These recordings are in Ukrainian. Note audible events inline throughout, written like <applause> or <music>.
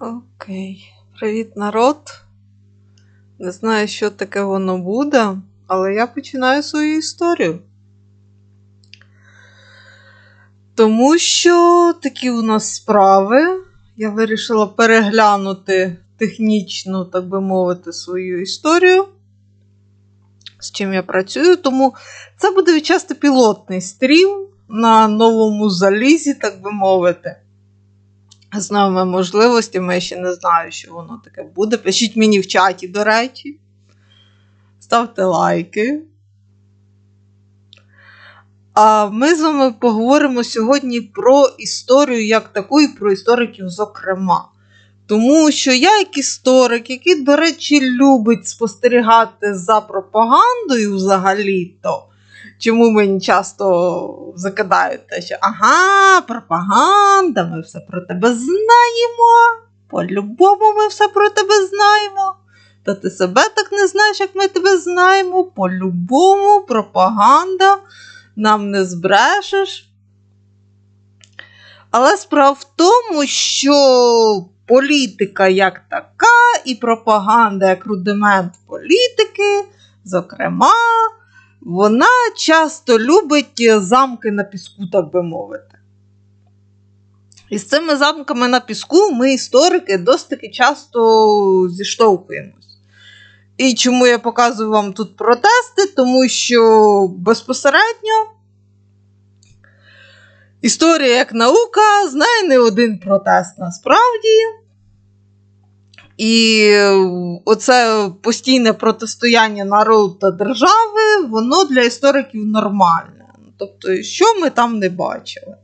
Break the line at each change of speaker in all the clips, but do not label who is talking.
Окей. Привіт, народ. Не знаю, що таке воно буде, але я починаю свою історію. Тому що такі у нас справи. Я вирішила переглянути технічно, так би мовити, свою історію, з чим я працюю. Тому це буде відчасти пілотний стрім на новому залізі, так би мовити. З новими можливостями, я ще не знаю, що воно таке буде. Пишіть мені в чаті, до речі. Ставте лайки. А ми з вами поговоримо сьогодні про історію як таку, і про істориків, зокрема. Тому що я, як історик, який, до речі, любить спостерігати за пропагандою взагалі-то. Чому мені часто закидають те, що ага, пропаганда, ми все про тебе знаємо. По-любому ми все про тебе знаємо. Та ти себе так не знаєш, як ми тебе знаємо. По-любому пропаганда, нам не збрешеш. Але справа в тому, що політика як така, і пропаганда як рудимент політики, зокрема, вона часто любить замки на піску, так би мовити. І з цими замками на піску ми, історики, досить часто зіштовхуємось. І чому я показую вам тут протести? Тому що безпосередньо історія як наука знає не один протест насправді. І оце постійне протистояння народу та держави, воно для істориків нормальне. Тобто, що ми там не бачили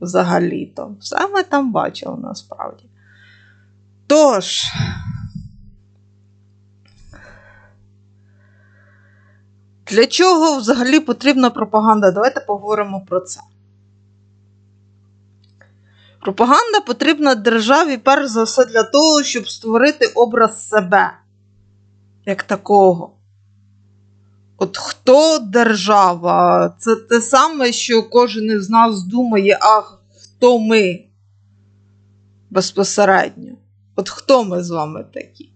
взагалі-то? Все ми там бачили насправді. Тож, для чого взагалі потрібна пропаганда? Давайте поговоримо про це. Пропаганда потрібна державі, перш за все, для того, щоб створити образ себе як такого. От хто держава? Це те саме, що кожен із нас думає, а хто ми безпосередньо? От хто ми з вами такі?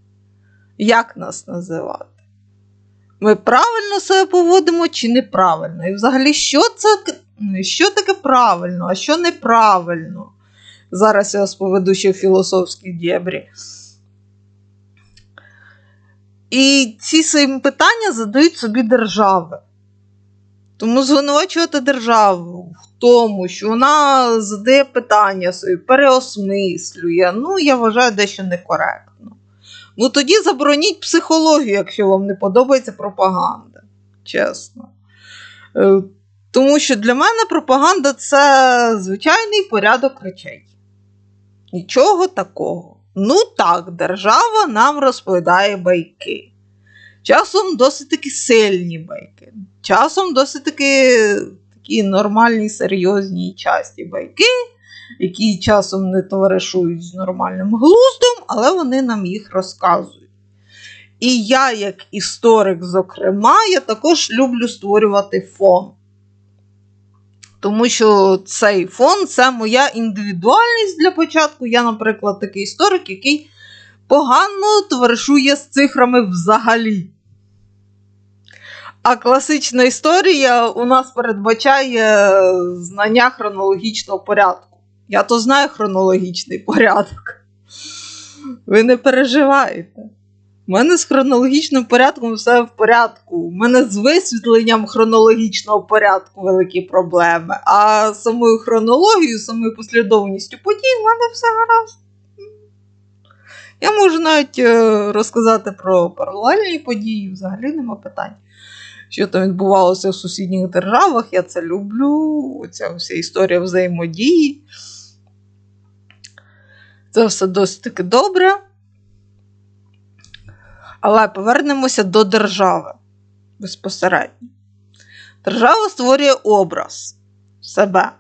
Як нас називати? Ми правильно себе поводимо чи неправильно? І взагалі, що це що таке правильно, а що неправильно? Зараз я вас поведу ще в філософські дєбрі. І ці самі питання задають собі держави. Тому звинувачувати державу в тому, що вона задає питання собі, переосмислює, ну, я вважаю дещо некоректно. Ну, тоді забороніть психологію, якщо вам не подобається пропаганда. Чесно. Е, тому що для мене пропаганда це звичайний порядок речей. Нічого такого. Ну так, держава нам розповідає байки. Часом досить таки сильні байки. Часом досить таки такі нормальні, серйозні і часті байки, які часом не товаришують з нормальним глуздом, але вони нам їх розказують. І я, як історик, зокрема, я також люблю створювати фон. Тому що цей фон це моя індивідуальність для початку. Я, наприклад, такий історик, який погано товаришує з цифрами взагалі. А класична історія у нас передбачає знання хронологічного порядку. Я то знаю хронологічний порядок. Ви не переживаєте. У мене з хронологічним порядком все в порядку. У мене з висвітленням хронологічного порядку великі проблеми. А самою хронологією, самою послідовністю подій, в мене все гаразд. Я можу навіть е, розказати про паралельні події, взагалі нема питань. Що там відбувалося в сусідніх державах, я це люблю. Оця вся історія взаємодії. Це все досить таки добре. Але повернемося до держави безпосередньо. Держава створює образ себе.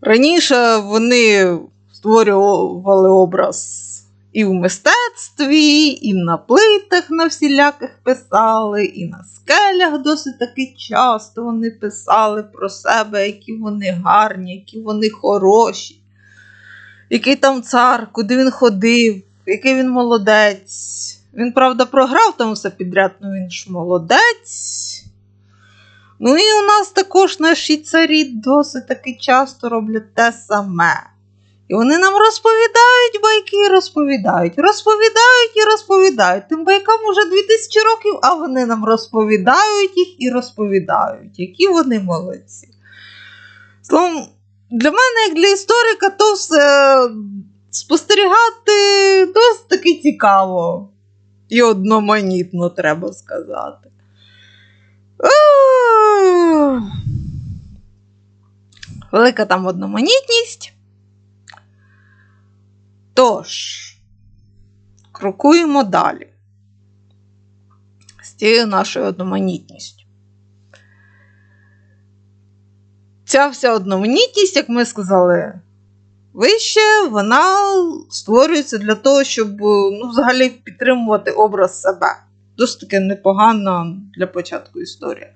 Раніше вони створювали образ і в мистецтві, і на плитах на всіляких писали, і на скелях досить таки часто вони писали про себе, які вони гарні, які вони хороші. який там цар, куди він ходив, який він молодець. Він, правда, програв там все підряд, ну він ж молодець. Ну і у нас також наші царі досить таки часто роблять те саме. І вони нам розповідають байки, і розповідають, розповідають і розповідають. Тим байкам уже 2000 років, а вони нам розповідають їх і розповідають, які вони молодці. Словом, для мене, як для історика, то все спостерігати досить таки цікаво і одноманітно, треба сказати. Велика там одноманітність. Тож, крокуємо далі з цією нашою одноманітністю. Ця вся одноманітність, як ми сказали вище, вона створюється для того, щоб ну, взагалі підтримувати образ себе. Досить таки непогана для початку історія.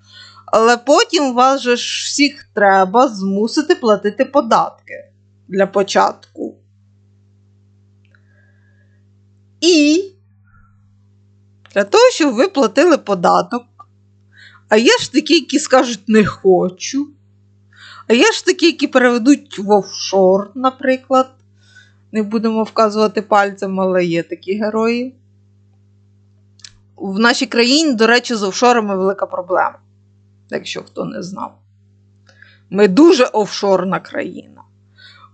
Але потім вас же ж всіх треба змусити платити податки для початку. І для того, щоб ви платили податок. А є ж такі, які скажуть не хочу. А є ж такі, які переведуть в офшор, наприклад. Не будемо вказувати пальцем, але є такі герої. В нашій країні, до речі, з офшорами велика проблема, якщо хто не знав. Ми дуже офшорна країна.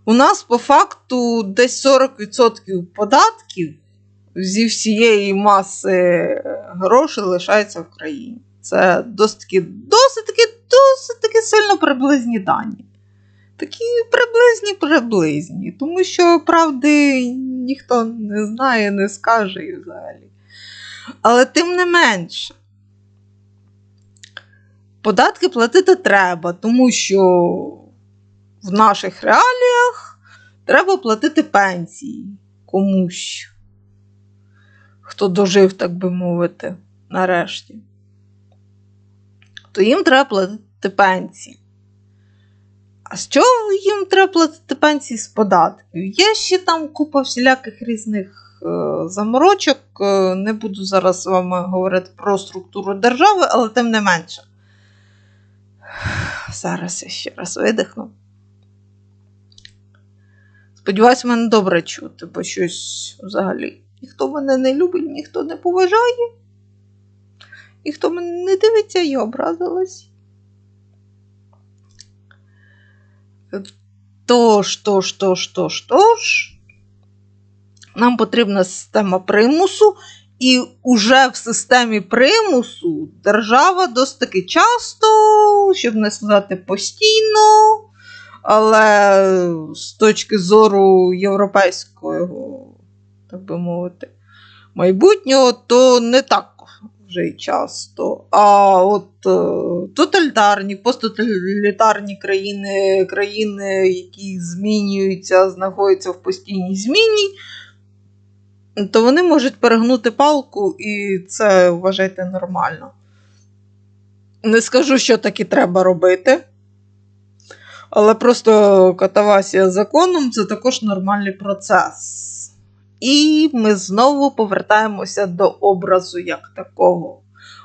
У нас по факту десь 40% податків зі всієї маси грошей лишається в країні. Це досить досить таки, досить таки сильно приблизні дані. Такі приблизні приблизні, тому що правди ніхто не знає, не скаже і взагалі. Але тим не менше, податки платити треба, тому що в наших реаліях треба платити пенсії комусь, хто дожив, так би мовити, нарешті. То їм треба платити пенсії. А чого їм треба платити пенсії з податків? Є ще там купа всіляких різних Е, заморочок. Е, не буду зараз з вами говорити про структуру держави, але тим не менше. Зараз я ще раз видихну. Сподіваюсь, мене добре чути, бо щось взагалі. Ніхто мене не любить, ніхто не поважає, ніхто мене не дивиться і образилась. Тож, тож, тож, тож, тож. Нам потрібна система примусу, і уже в системі примусу держава досить таки часто, щоб не сказати постійно, але з точки зору європейського, так би мовити, майбутнього, то не так вже й часто. А от е, тоталітарні, посттоталітарні країни, країни, які змінюються, знаходяться в постійній зміні то вони можуть перегнути палку, і це вважайте нормально. Не скажу, що так і треба робити. Але просто катавасія законом це також нормальний процес. І ми знову повертаємося до образу як такого.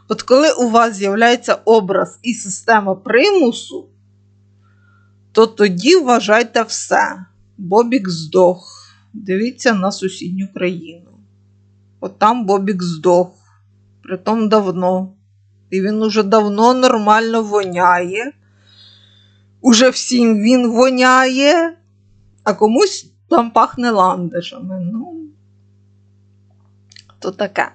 От коли у вас з'являється образ і система примусу, то тоді вважайте все. Бобік здох. Дивіться на сусідню країну. От там Бобік здох, притом давно. І він уже давно нормально воняє. Уже всім він воняє, а комусь там пахне ландишами. Ну, то таке.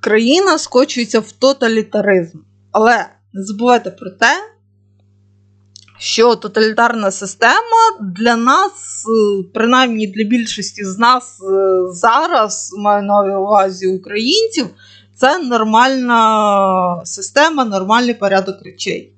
Країна скочується в тоталітаризм. Але не забувайте про те, що тоталітарна система для нас, е, принаймні для більшості з нас е, зараз, маю на увазі українців, це нормальна система, нормальний порядок речей.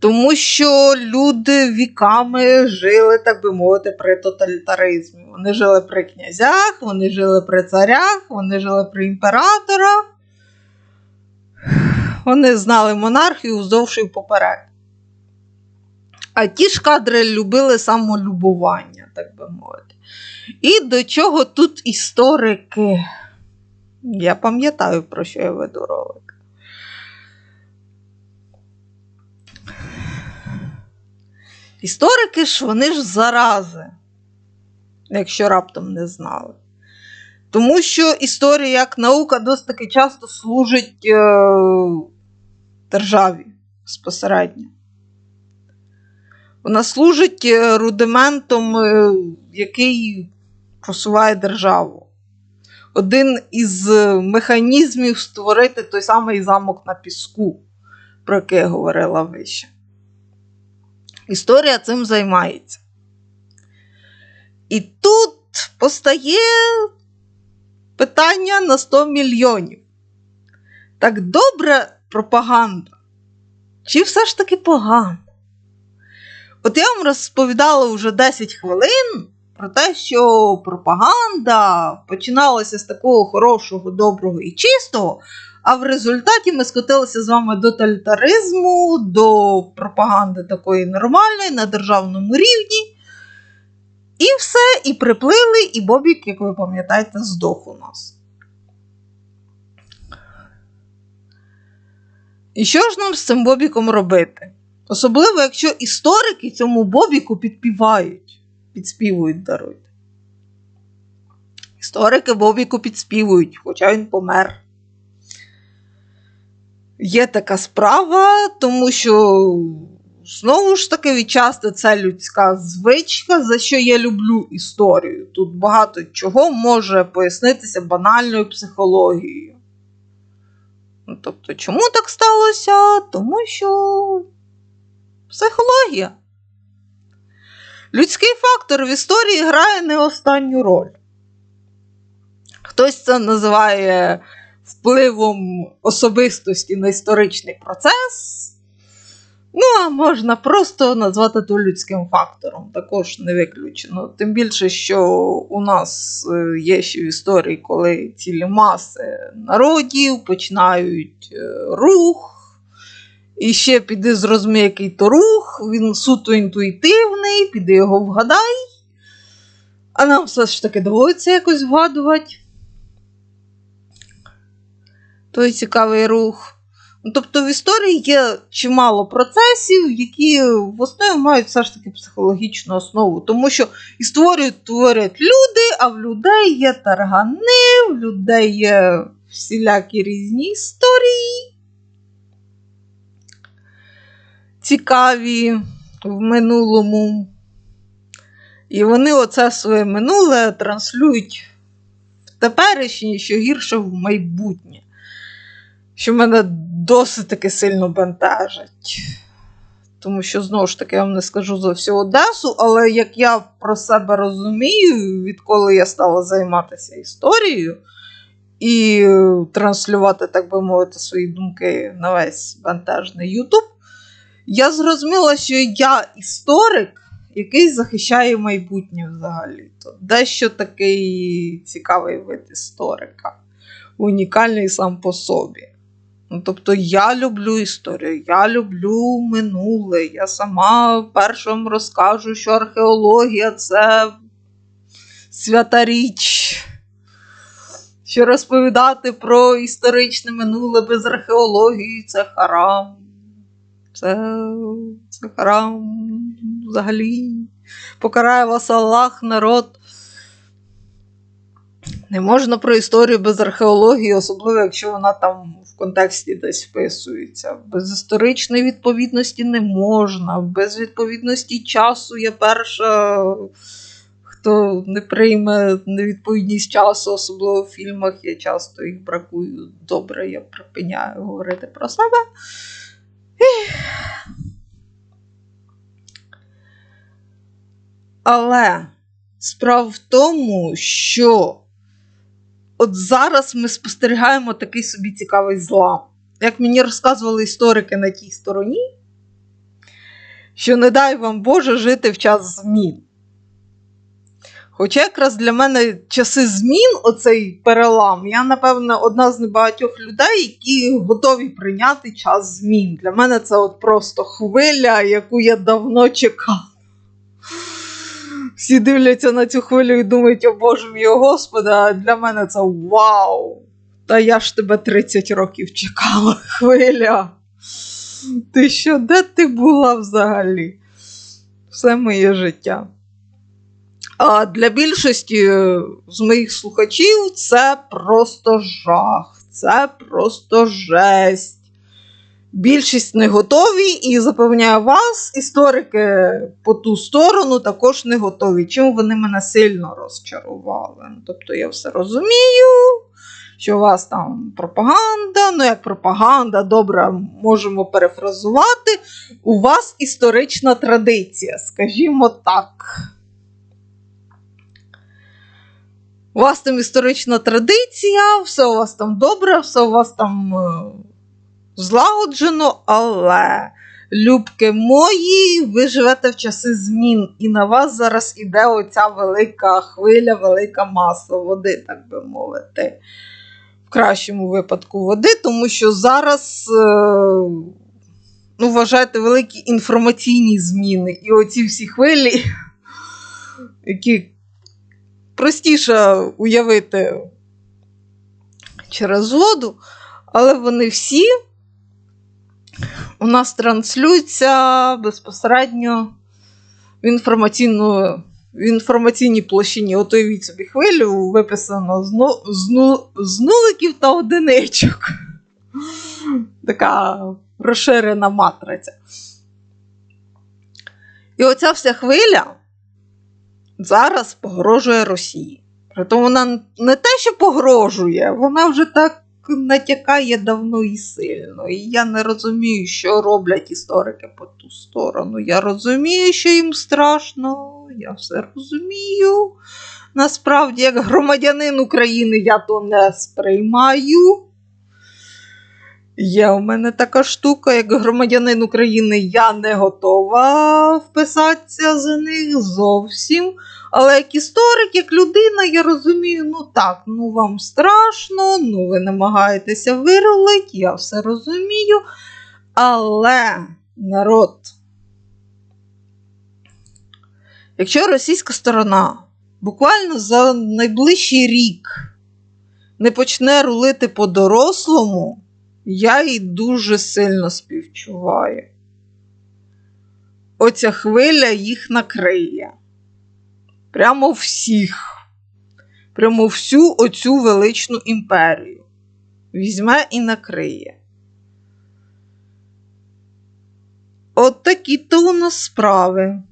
Тому що люди віками жили, так би мовити, при тоталітаризмі. Вони жили при князях, вони жили при царях, вони жили при імператорах. вони знали монархію вздовж і поперек. А ті ж кадри любили самолюбування, так би мовити. І до чого тут історики? Я пам'ятаю, про що я веду ролик. Історики ж вони ж зарази, якщо раптом не знали. Тому що історія як наука досить таки часто служить е, державі безпосередньо. Вона служить е, рудиментом, е, який просуває державу. Один із механізмів створити той самий замок на піску, про який я говорила вище. Історія цим займається. І тут постає питання на 100 мільйонів. Так добре пропаганда? Чи все ж таки погано? От я вам розповідала вже 10 хвилин про те, що пропаганда починалася з такого хорошого, доброго і чистого, а в результаті ми скотилися з вами до тоталітаризму, до пропаганди такої нормальної на державному рівні. І все, і приплили, і Бобік, як ви пам'ятаєте, здох у нас. І що ж нам з цим Бобіком робити? Особливо, якщо історики цьому Бобіку підпівають, підспівують, даруйте. Історики Бобіку підспівують, хоча він помер. Є така справа, тому що знову ж таки відчасти це людська звичка, за що я люблю історію. Тут багато чого може пояснитися банальною психологією. Ну, Тобто, чому так сталося? Тому що психологія. Людський фактор в історії грає не останню роль. Хтось це називає впливом особистості на історичний процес. Ну, а можна просто назвати то людським фактором, також не виключено. Тим більше, що у нас е, є ще в історії, коли цілі маси народів починають е, рух. І ще піди зрозумій, який то рух, він суто інтуїтивний, піди його вгадай. А нам все ж таки доводиться якось вгадувати. Той цікавий рух. Ну, Тобто в історії є чимало процесів, які в основі мають все ж таки психологічну основу. Тому що і створюють творять люди, а в людей є таргани, в людей є всілякі різні історії. Цікаві в минулому. І вони оце своє минуле транслюють в теперішнє, що гірше в майбутнє. Що мене досить таки сильно бентежить. Тому що, знову ж таки, я вам не скажу за всю Одесу, але як я про себе розумію, відколи я стала займатися історією і транслювати, так би мовити, свої думки на весь бентежний Ютуб, я зрозуміла, що я історик, який захищає майбутнє взагалі. То дещо такий цікавий вид історика, унікальний сам по собі. Ну, Тобто я люблю історію, я люблю минуле. Я сама першим розкажу, що археологія це свята річ. Що розповідати про історичне минуле без археології це харам. Це, це харам взагалі. Покарає вас Аллах, народ. Не можна про історію без археології, особливо, якщо вона там в контексті десь вписується. Без історичної відповідності не можна, без відповідності часу я перша, хто не прийме невідповідність часу, особливо в фільмах, я часто їх бракую. Добре, я припиняю говорити про себе. Але справа в тому, що от зараз ми спостерігаємо такий собі цікавий злам. Як мені розказували історики на тій стороні, що не дай вам Боже жити в час змін. Хоча якраз для мене часи змін, оцей перелам, я, напевно, одна з небагатьох людей, які готові прийняти час змін. Для мене це от просто хвиля, яку я давно чекав. Всі дивляться на цю хвилю і думають, о Боже мій Господи, а для мене це вау! Та я ж тебе 30 років чекала, <laughs> хвиля. Ти що, де ти була взагалі? Все моє життя. А для більшості е, з моїх слухачів це просто жах, це просто жесть. Більшість не готові, і запевняю вас, історики по ту сторону також не готові. Чим вони мене сильно розчарували. Ну, Тобто я все розумію, що у вас там пропаганда, ну як пропаганда, добре, можемо перефразувати. У вас історична традиція, скажімо так. У вас там історична традиція, все у вас там добре, все у вас там е, злагоджено, але, любки мої, ви живете в часи змін, і на вас зараз іде оця велика хвиля, велика маса води, так би мовити. В кращому випадку води, тому що зараз. Е, ну, вважайте великі інформаційні зміни. І оці всі хвилі, які простіше уявити через воду, але вони всі у нас транслюються безпосередньо в інформаційну. В інформаційній площині от собі хвилю виписано з, ну, з, ну, з нуликів та одиничок. Така розширена матриця. І оця вся хвиля зараз погрожує Росії. Притом вона не те, що погрожує, вона вже так натякає давно і сильно. І я не розумію, що роблять історики по ту сторону. Я розумію, що їм страшно, я все розумію. Насправді, як громадянин України, я то не сприймаю. Є у мене така штука, як громадянин України, я не готова вписатися за них зовсім. Але як історик, як людина, я розумію, ну так, ну вам страшно, ну ви намагаєтеся вирулити, я все розумію. Але народ, якщо російська сторона буквально за найближчий рік не почне рулити по-дорослому, я їй дуже сильно співчуваю. Оця хвиля їх накриє. Прямо всіх. Прямо всю оцю величну імперію. Візьме і накриє. От такі то у нас справи.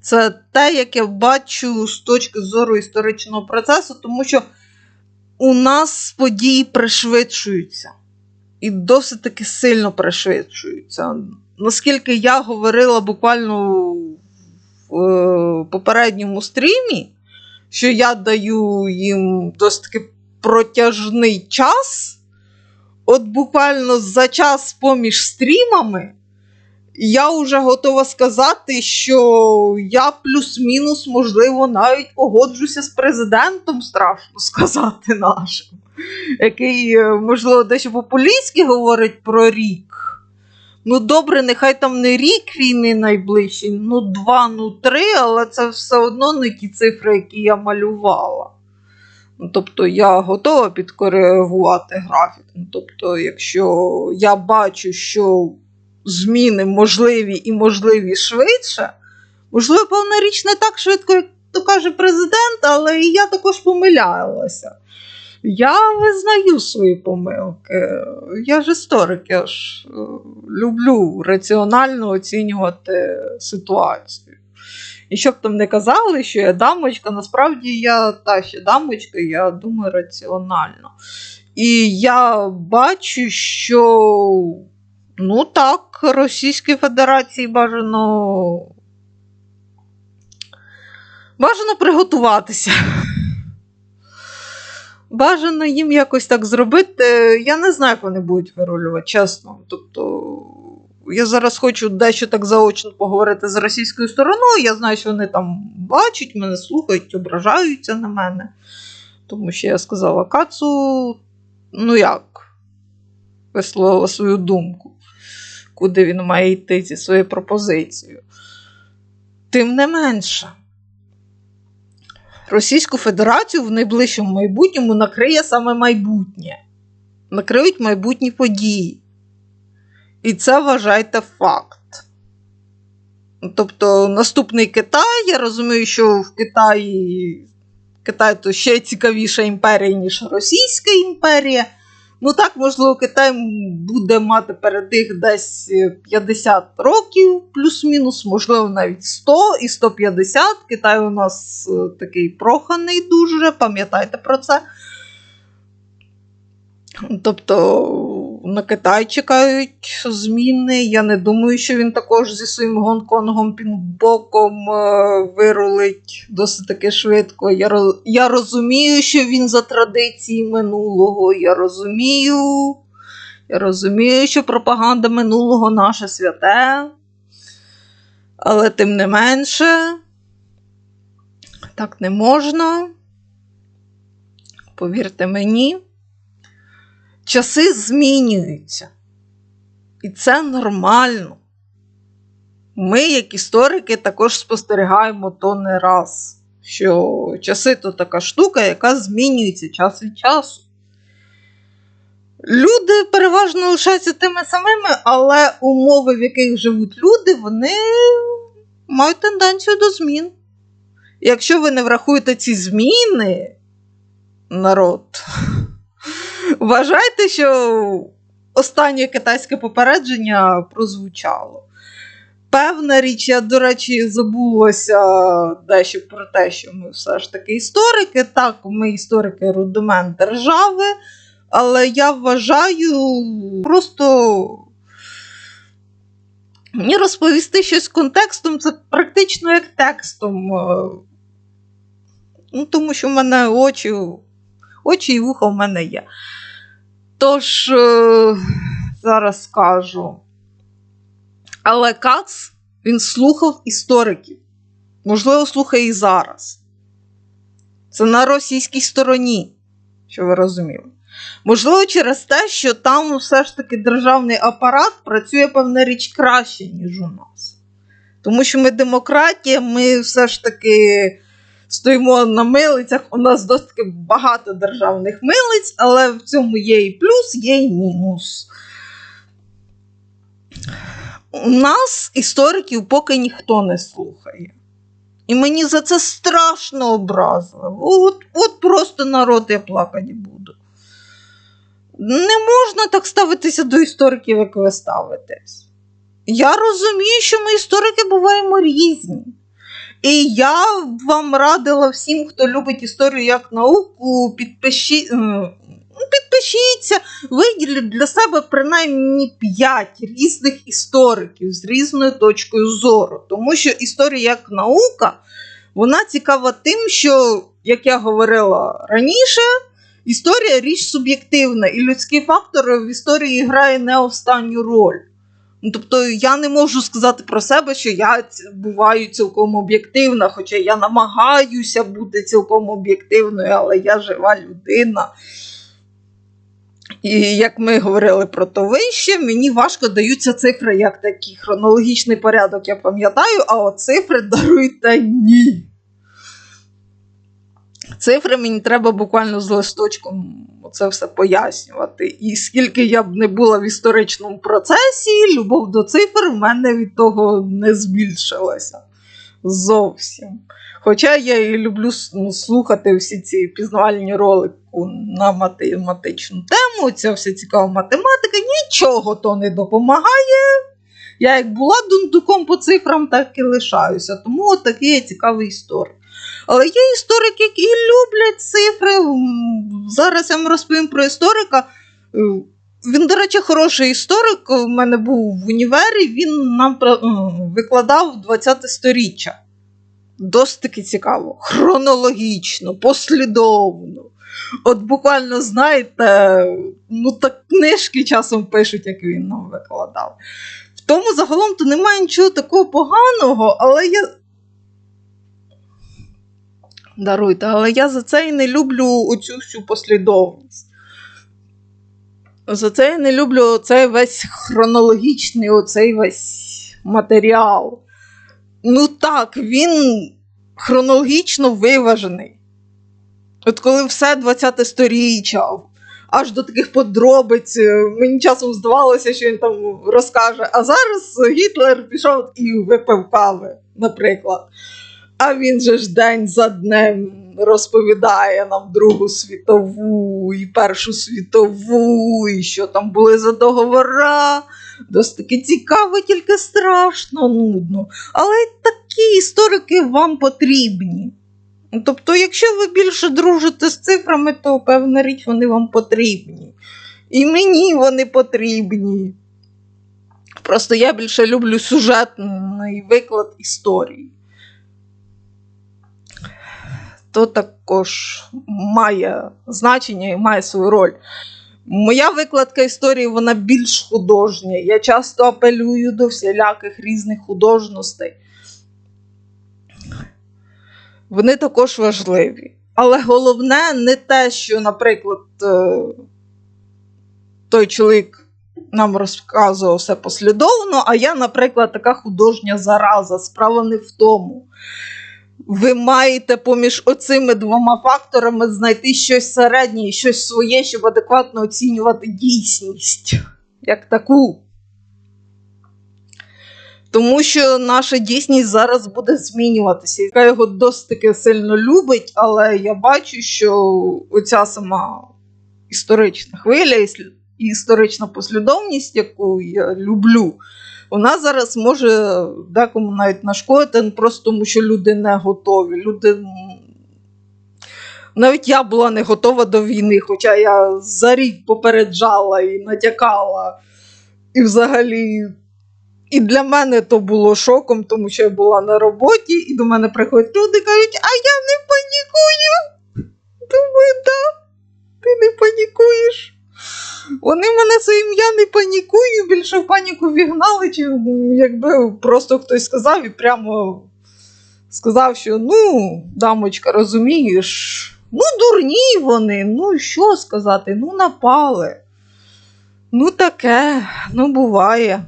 Це те, як я бачу з точки зору історичного процесу, тому що у нас події пришвидшуються. І досить таки сильно пришвидшуються. Наскільки я говорила буквально попередньому стрімі, що я даю їм досить таки протяжний час, от буквально за час поміж стрімами я вже готова сказати, що я плюс-мінус, можливо, навіть погоджуся з президентом, страшно сказати нашим, який, е, можливо, дещо популістськи говорить про рік. Ну, добре, нехай там не рік війни найближчий, ну два, ну три, але це все одно не ті цифри, які я малювала. Ну, Тобто я готова підкоригувати графік. Ну, Тобто, якщо я бачу, що зміни можливі і можливі швидше. Можливо, певна річ не так швидко, як то каже президент, але і я також помилялася. Я визнаю свої помилки. Я ж історик, я ж е, люблю раціонально оцінювати ситуацію. І щоб там не казали, що я дамочка, насправді я та ще дамочка, я думаю раціонально. І я бачу, що Ну так, Російській Федерації бажано. Бажано приготуватися. Бажано їм якось так зробити. Я не знаю, як вони будуть вирулювати, чесно. Тобто, я зараз хочу дещо так заочно поговорити з російською стороною. Я знаю, що вони там бачать, мене слухають, ображаються на мене. Тому що я сказала Кацу, ну як, висловила свою думку, куди він має йти зі своєю пропозицією. Тим не менше, Російську Федерацію в найближчому майбутньому накриє саме майбутнє. Накриють майбутні події. І це вважайте факт. Тобто, наступний Китай, я розумію, що в Китаї Китай то ще цікавіша імперія, ніж Російська імперія. Ну так, можливо, Китай буде мати перед їх десь 50 років, плюс-мінус, можливо, навіть 100 і 150. Китай у нас е, такий проханий дуже, пам'ятайте про це. Тобто на Китай чекають зміни. Я не думаю, що він також зі своїм Гонконгом пінбоком е, вирулить досить таки швидко. Я. Я розумію, що він за традиції минулого. Я розумію. Я розумію, що пропаганда минулого наше святе. Але тим не менше, так не можна. Повірте мені. Часи змінюються. І це нормально. Ми, як історики, також спостерігаємо то не раз, що часи то така штука, яка змінюється час від часу. Люди переважно лишаються тими самими, але умови, в яких живуть люди, вони мають тенденцію до змін. Якщо ви не врахуєте ці зміни, народ. Вважайте, що останнє китайське попередження прозвучало. Певна річ, я, до речі, забулася дещо про те, що ми все ж таки історики. Так, ми історики рудимент держави, але я вважаю просто мені розповісти щось контекстом це практично як текстом. Ну, Тому що в мене очі, очі і вуха в мене є. Тож, е, зараз скажу. Але Кац він слухав істориків. Можливо, слухає і зараз. Це на російській стороні, що ви розуміли. Можливо, через те, що там все ж таки державний апарат працює певна річ краще, ніж у нас. Тому що ми демократія, ми все ж таки стоїмо на милицях. У нас досить багато державних милиць, але в цьому є і плюс, є і мінус. У нас істориків поки ніхто не слухає. І мені за це страшно образливо. От, от просто народ я плакати буду. Не можна так ставитися до істориків, як ви ставитесь. Я розумію, що ми історики буваємо різні. І я вам радила всім, хто любить історію як науку, підпиші... підпишіться, виділіть для себе принаймні 5 різних істориків з різною точкою зору. Тому що історія як наука, вона цікава тим, що, як я говорила раніше, історія річ суб'єктивна, і людський фактор в історії грає не останню роль. Ну, Тобто я не можу сказати про себе, що я буваю цілком об'єктивна, хоча я намагаюся бути цілком об'єктивною, але я жива людина. І як ми говорили про то вище, мені важко даються цифри як такий хронологічний порядок, я пам'ятаю, а от цифри даруйте ні. Цифри мені треба буквально з листочком це все пояснювати. І скільки я б не була в історичному процесі, любов до цифр в мене від того не збільшилася. Зовсім. Хоча я і люблю ну, слухати всі ці пізнавальні ролики на математичну тему, ця вся цікава математика, нічого то не допомагає. Я як була дундуком по цифрам, так і лишаюся. Тому такий цікавий історик. Але є історики, які люблять цифри. Зараз я вам розповім про історика. Він, до речі, хороший історик. У мене був в універі, він нам викладав 20 сторіччя. Досить таки цікаво, хронологічно, послідовно. От буквально, знаєте, ну так книжки часом пишуть, як він нам викладав. В тому загалом то немає нічого такого поганого, але я. Даруйте, але я за це і не люблю оцю всю послідовність. За це я не люблю цей весь хронологічний оцей весь матеріал. Ну так, він хронологічно виважений. От коли все 20 сторіччя, аж до таких подробиць, е, мені часом здавалося, що він там розкаже. А зараз Гітлер пішов і випив кави, наприклад. А він же ж день за днем розповідає нам Другу світову і Першу світову, і що там були за договора. Досить таки цікаво, тільки страшно нудно. Але такі історики вам потрібні. Тобто, якщо ви більше дружите з цифрами, то певна річ вони вам потрібні. І мені вони потрібні. Просто я більше люблю сюжетний виклад історії. То також має значення і має свою роль. Моя викладка історії вона більш художня. Я часто апелюю до всіляких різних художностей. Вони також важливі. Але головне не те, що, наприклад, е, той чоловік нам розказував все послідовно, а я, наприклад, така художня зараза. Справа не в тому. Ви маєте поміж оцими двома факторами знайти щось середнє щось своє, щоб адекватно оцінювати дійсність як таку. Тому що наша дійсність зараз буде змінюватися. Яка його досить таки сильно любить, але я бачу, що оця сама історична хвиля і історична послідовність, яку я люблю, вона зараз може декому навіть нашкодити, ну, просто тому що люди не готові. Люди... Навіть я була не готова до війни, хоча я за рік попереджала і натякала. І взагалі, і для мене то було шоком, тому що я була на роботі, і до мене приходять люди і кажуть, а я не панікую. Думаю, так, ти не панікуєш. Вони мене за ім'я не панікую, більше в паніку вігнали, чи якби просто хтось сказав і прямо сказав, що ну, дамочка, розумієш, ну, дурні вони, ну що сказати, ну напали. Ну, таке, ну буває.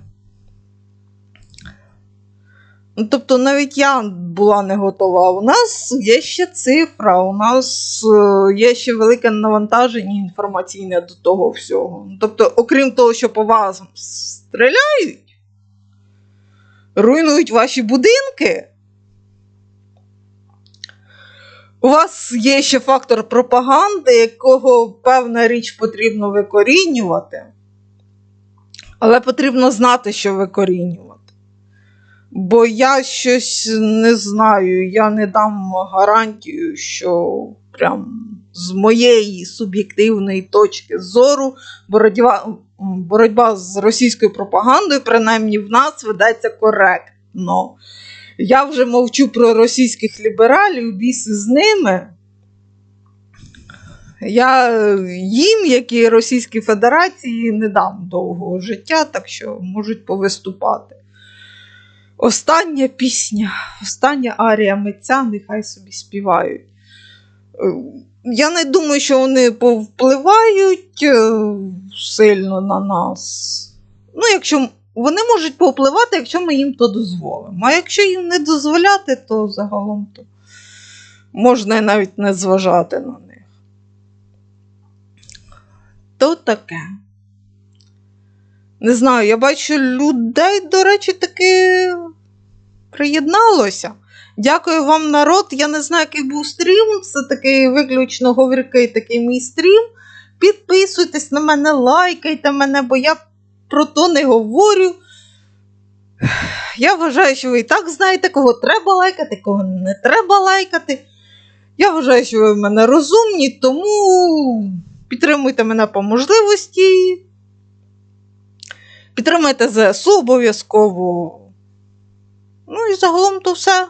Ну, Тобто навіть я була не готова. У нас є ще цифра, у нас е, є ще велике навантаження інформаційне до того всього. Ну, Тобто, окрім того, що по вас стріляють, руйнують ваші будинки. У вас є ще фактор пропаганди, якого певна річ потрібно викорінювати. Але потрібно знати, що викорінювати. Бо я щось не знаю, я не дам гарантію, що прям з моєї суб'єктивної точки зору боротьба, боротьба з російською пропагандою, принаймні в нас ведеться коректно. Я вже мовчу про російських лібералів, біси з ними. Я їм, як і Російській Федерації, не дам довгого життя, так що можуть повиступати. Остання пісня, остання арія митця, нехай собі співають. Е, Я не думаю, що вони повпливають е, сильно на нас. Ну, якщо вони можуть повпливати, якщо ми їм то дозволимо. А якщо їм не дозволяти, то загалом то можна навіть не зважати на них. То таке. Не знаю, я бачу, людей, до речі, таки приєдналося. Дякую вам, народ. Я не знаю, який був стрім. Це такий виключно говіркий такий мій стрім. Підписуйтесь на мене, лайкайте мене, бо я про то не говорю. Я вважаю, що ви і так знаєте, кого треба лайкати, кого не треба лайкати. Я вважаю, що ви в мене розумні, тому підтримуйте мене по можливості. Підтримайте ЗСУ обов'язково. Ну і загалом то все.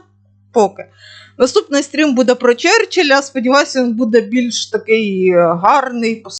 Поки. Наступний стрім буде про Черчилля. Сподіваюся, він буде більш такий гарний.